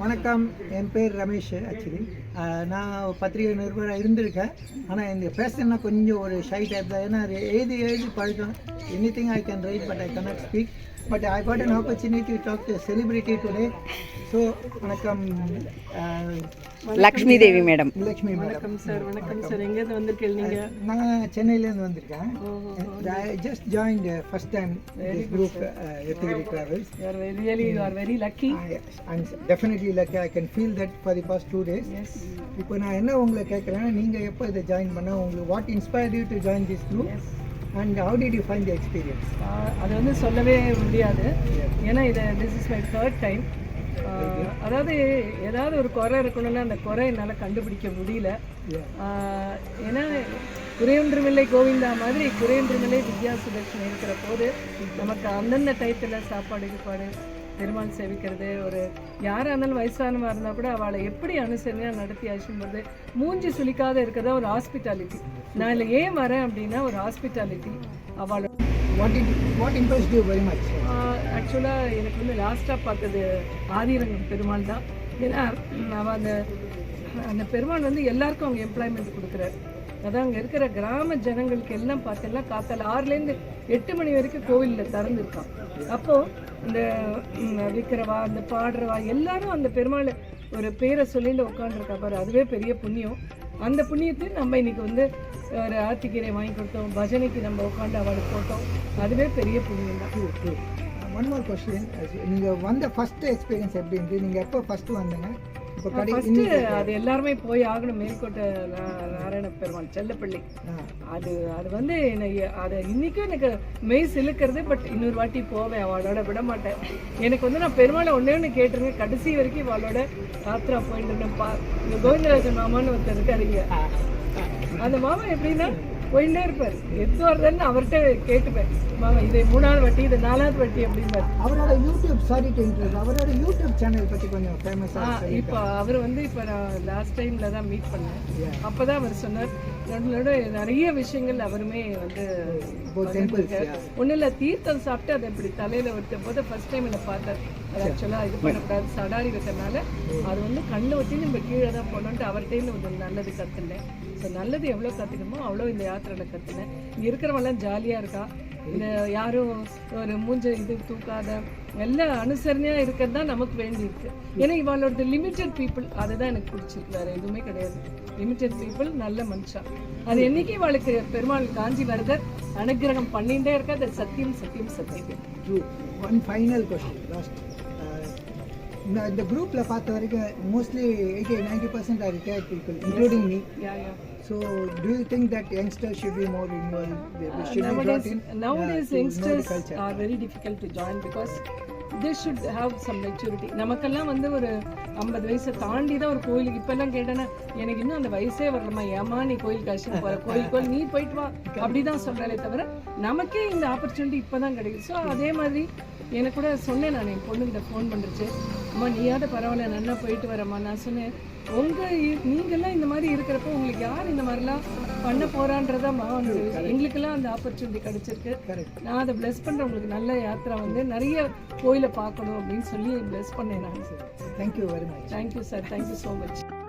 வணக்கம். என் பேர் ரமேஷ் ஆக்சுவலி நான் பத்திரிகை நிருபராக இருந்திருக்கேன். ஆனால் இந்த பேசுனா கொஞ்சம் ஒரு ஷை டைப் தான். ஏன்னா எழுதி எழுதி பழக்கம். Anything I can write but I cannot speak but I got an opportunity to talk to a celebrity so வணக்கம். லக்ஷ்மி தேவி மேடம். லக்ஷ்மி வணக்கம் சார் வணக்கம் சார். எங்கேருந்து வந்திருக்கீங்க நீங்க? நான் சென்னையிலேருந்து வந்திருக்கேன். I just join first time this group எத்திகிரி travels you are really you are very lucky definitely lucky. I can feel that for the past two days. Yes இப்போ நான் என்ன உங்களை கேட்குறேன்னா நீங்கள் எப்போ இதை ஜாயின் பண்ண உங்களுக்கு what inspired you to join this group and how did you find the experience அது வந்து சொல்லவே முடியாது. ஏன்னா இது this is my third time அதாவது ஏதாவது ஒரு குறை இருக்கணும்னா அந்த குறை என்னால் கண்டுபிடிக்க முடியல. ஏன்னா குறையொன்றுமில்லை கோவிந்தா மாதிரி குறையொன்றுமில்லை வித்யா சுதர்ஷன் இருக்கிற போது நமக்கு அந்தந்த டயத்தில் சாப்பாடு கீப்பாடு பெருமாள் சேவிக்கிறது ஒரு யாராக இருந்தாலும் வயசானவா இருந்தால் கூட அவளை எப்படி அனுசரணையாக நடத்தி அழைச்சும்போது மூஞ்சி சுளிக்காத இருக்கிறதா ஒரு ஹாஸ்பிட்டாலிட்டி நான் இதில் ஏன் வரேன் அப்படின்னா ஒரு ஹாஸ்பிட்டாலிட்டி அவளோட what it what impressed you very much ஆக்சுவலாக எனக்கு வந்து லாஸ்ட்டாக பார்த்தது ஆதிரங்கம் பெருமாள் தான். ஏன்னா அவன் அந்த அந்த பெருமாள் வந்து எல்லாருக்கும் அவங்க எம்ப்ளாய்மெண்ட் கொடுக்குறாரு அதான் அங்கே இருக்கிற கிராம ஜனங்களுக்கு எல்லாம் பார்த்தீங்கன்னா காத்தால ஆறுலேருந்து எட்டு மணி வரைக்கும் கோவிலில் திறந்துருக்கான். அப்போது இந்த விற்கிறவா அந்த பாடுறவா எல்லாரும் அந்த பெருமாள் ஒரு பேரை சொல்லிட்டு உட்காந்துருக்கா பாரு. அதுவே பெரிய புண்ணியம். அந்த புண்ணியத்தையும் நம்ம இன்றைக்கி வந்து ஒரு ஆத்திக்கீரை வாங்கி கொடுத்தோம். பஜனைக்கு நம்ம உட்காந்து அவளுக்கு போட்டோம். அதுவே பெரிய புண்ணியம் தான். ஒன் மோர் கொஸ்டின் நீங்கள் வந்த ஃபர்ஸ்ட் எக்ஸ்பீரியன்ஸ் எப்படி இருந்து? நீங்கள் எப்போ ஃபர்ஸ்ட் வந்தீங்க? இப்போ கடை அது எல்லாருமே போய் ஆகணும். மேல்கோட்டை நா- நாராயண பெருமாள் செல்லப்பள்ளி. அது அது வந்து அதை இன்னைக்கும் எனக்கு மெய் சிலுக்கிறது பட் இன்னொரு வாட்டி போவேன். அவளோட விட மாட்டேன் எனக்கு வந்து நான் பெருமாளை ஒன்றே ஒன்று கேட்டுருங்க கடைசி வரைக்கும் அவளோட யாத்திரா போயிட்டு இருந்தேன். பா இந்த கோவிந்தராஜன் மாமான்னு ஒருத்தர் இருக்காருங்க அந்த மாமா எப்படின்னா போயிட்டே இருப்பார். எது வருதுன்னு அவர்கிட்ட கேட்டுப்பேன். மாமா இது மூணாவது வட்டி இது நாலாவது வட்டி அப்படிம்பார். அவரோட யூடியூப் சாரி அவரோட யூடியூப் சேனல் பற்றி கொஞ்சம் ஃபேமஸாக இப்போ அவர் வந்து இப்போ நான் லாஸ்ட் டைமில் தான் மீட் பண்ணேன். அப்போ தான் அவர் சொன்னார் நடுநடு நிறைய விஷயங்கள் அவருமே வந்து ஒன்றும் இல்லை தீர்த்தம் சாப்பிட்டு அதை இப்படி தலையில் விட்ட போது ஃபர்ஸ்ட் டைம் என்னை பார்த்தார். அது ஆக்சுவலாக இது பண்ணக்கூடாது சடாரி வைக்கிறனால அது வந்து கண்ணை ஊற்றி நம்ம கீழே தான் போனோன்ட்டு அவர்கிட்டேருந்து ஒரு நல்லது கற்றுனேன் ஸோ நல்லது எவ்வளோ கற்றுக்கணுமோ அவ்வளோ இந்த யாத்திரையில் கற்றுனேன் இங்கே இருக்கிறவங்களாம் ஜாலியாக இருக்கா? யாரும் ஒரு மூஞ்ச இது தூக்காத எல்லாம் அனுசரணையாக இருக்கிறது தான் நமக்கு வேண்டியிருக்கு. ஏன்னா இவளோட லிமிட்டட் பீப்புள் அதுதான் எனக்கு பிடிச்சிருக்கு. வேறு எதுவுமே கிடையாது. லிமிட்டட் பீப்புள் நல்ல மனுஷா அது என்னைக்கு இவளுக்கு பெருமாள் காஞ்சி வரதர்? அனுகிரகம் பண்ணிகிட்டே இருக்க. அது சத்தியம் சத்தியம் சத்தியம். ஒன் ஃபைனல் கொஸ்டின் லாஸ்ட் இந்த இந்த குரூப்பில் பார்த்த வரைக்கும் mostly eighty ninety percent are retired people including me so do you think that youngster should be more involve should be brought in nowadays uh, to know the youngsters culture. are very difficult should have some maturity நமக்கெல்லாம் வந்து ஒரு ஐம்பது வயசை தாண்டி தான் ஒரு கோயிலுக்கு இப்பெல்லாம் கேட்டேன்னா எனக்கு இன்னும் அந்த வயசே வரலமா ஏமா நீ கோயில் காசு போற? கோயில் கோயில் நீ போயிட்டு வா. அப்படிதான் சொல்றாளே தவிர நமக்கே இந்த ஆப்பர்ச்சுனிட்டி இப்பதான் கிடைக்குது. ஸோ அதே மாதிரி எனக்கு கூட சொன்னேன் நான் என் பொண்ணுகிட்ட ஃபோன் பண்ணுறச்சு அம்மா நீயாவது பரவாயில்ல நல்லா போயிட்டு வரம்மா. நான் சொன்னேன் உங்க இ- நீங்கெல்லாம் இந்த மாதிரி இருக்கிறப்போ உங்களுக்கு யார் இந்த மாதிரிலாம் பண்ண போறான்றதா வந்து எங்களுக்கெல்லாம் அந்த ஆப்பர்ச்சுனிட்டி கிடைச்சிருக்கு. நான் அதை பிளஸ் பண்றேன் உங்களுக்கு நல்ல யாத்திரை வந்து நிறைய கோயிலை பார்க்கணும் அப்படின்னு சொல்லி பிளஸ் பண்ணேன் நான். Thank you very much. Thank you sir thank you so much